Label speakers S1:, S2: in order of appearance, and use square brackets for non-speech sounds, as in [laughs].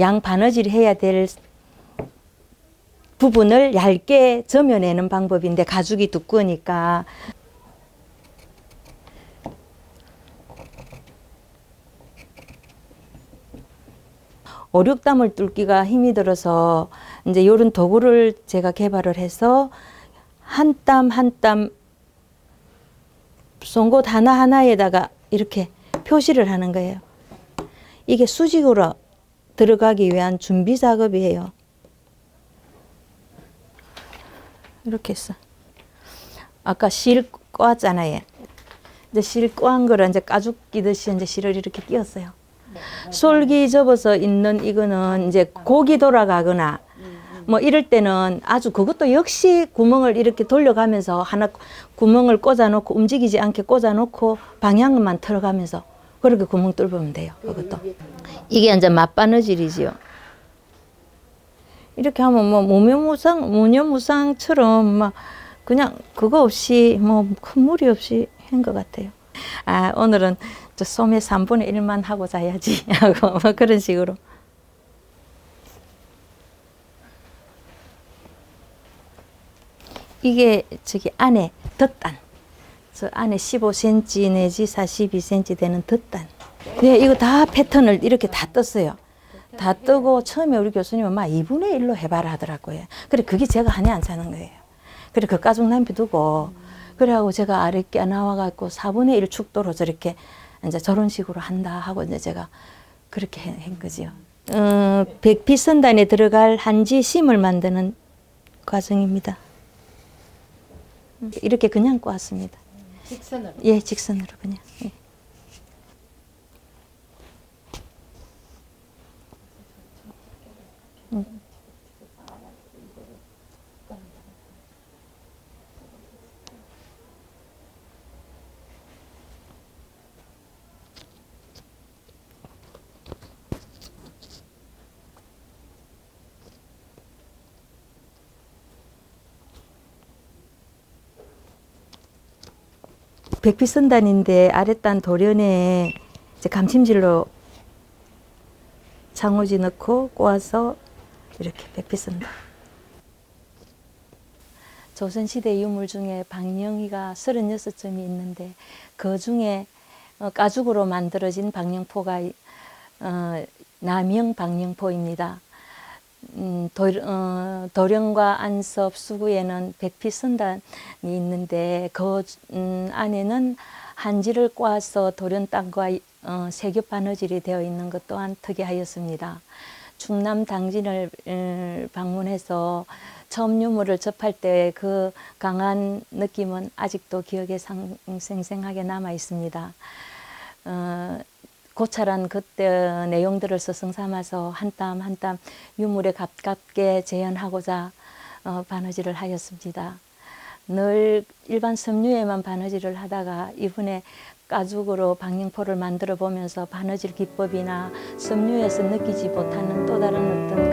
S1: 양 바느질 해야 될 부분을 얇게 점여내는 방법인데 가죽이 두꺼우니까 오륙담을 뚫기가 힘이 들어서 이제 이런 도구를 제가 개발을 해서 한 땀 한 땀 송곳 하나 하나에다가 이렇게 표시를 하는 거예요. 이게 수직으로 들어가기 위한 준비 작업이에요. 이렇게 해서 아까 실 꼬았잖아요. 이제 실 꼬한 거를 이제 가죽 끼듯이 이제 실을 이렇게 끼웠어요. 솔기 접어서 있는 이거는 이제 고기 돌아가거나 뭐 이럴 때는 아주 그것도 역시 구멍을 이렇게 돌려가면서 하나 구멍을 꽂아놓고 움직이지 않게 꽂아놓고 방향만 틀어가면서 그렇게 구멍 뚫으면 돼요. 그것도 이게 이제 맞바느질이지요. 이렇게 하면 뭐 무념무상 무념무상처럼 막 그냥 그거 없이 뭐 큰 무리 없이 한 것 같아요. 아 오늘은 저 소매 3분의 1만 하고 자야지 [laughs] 하고 뭐 그런 식으로. 이게 저기 안에 덧단. 저 안에 15cm 내지 42cm 되는 덧단. 네, 이거 다 패턴을 이렇게 다 떴어요. 다 뜨고 처음에 우리 교수님은 막 2분의 1로 해봐라 하더라고요. 그래, 그게 제가 한이 안 차는 거예요. 그래, 그 가죽 남비 두고, 그래하고 제가 껴 나와갖고 4분의 1 축도로 저렇게 이제 저런 식으로 한다 하고 이제 제가 그렇게 한- 한 거지요. 어, 백피선단에 들어갈 한지 심을 만드는 과정입니다. 이렇게 그냥 꼬았습니다.
S2: 직선으로.
S1: 예, 직선으로 그냥. 예. 음. 백피선단인데 아랫단 도련에 이제 감침질로 장호지 넣고 꼬아서 이렇게 백피선단. 조선시대 유물 중에 방영이가 36점이 있는데 그 중에 어, 가죽으로 만들어진 방영포가 어, 남영 방영포입니다. 음, 도, 어, 도령과 안섭 수구에는 백피선단이 있는데 그 음, 안에는 한지를 꼬아서 도련 땅과 어, 세겹 바느질이 되어 있는 것 또한 특이하였습니다. 충남 당진을 음, 방문해서 처음 유물을 접할 때 그 강한 느낌은 아직도 기억에 상, 생생하게 남아 있습니다. 어, 고찰한 그때 내용들을 서성 삼아서 한 땀 한 땀 유물에 가깝게 재현하고자 어, 바느질을 하였습니다. 늘 일반 섬유에만 바느질을 하다가 이번에 가죽으로 방영포를 만들어 보면서 바느질 기법이나 섬유에서 느끼지 못하는 또 다른 어떤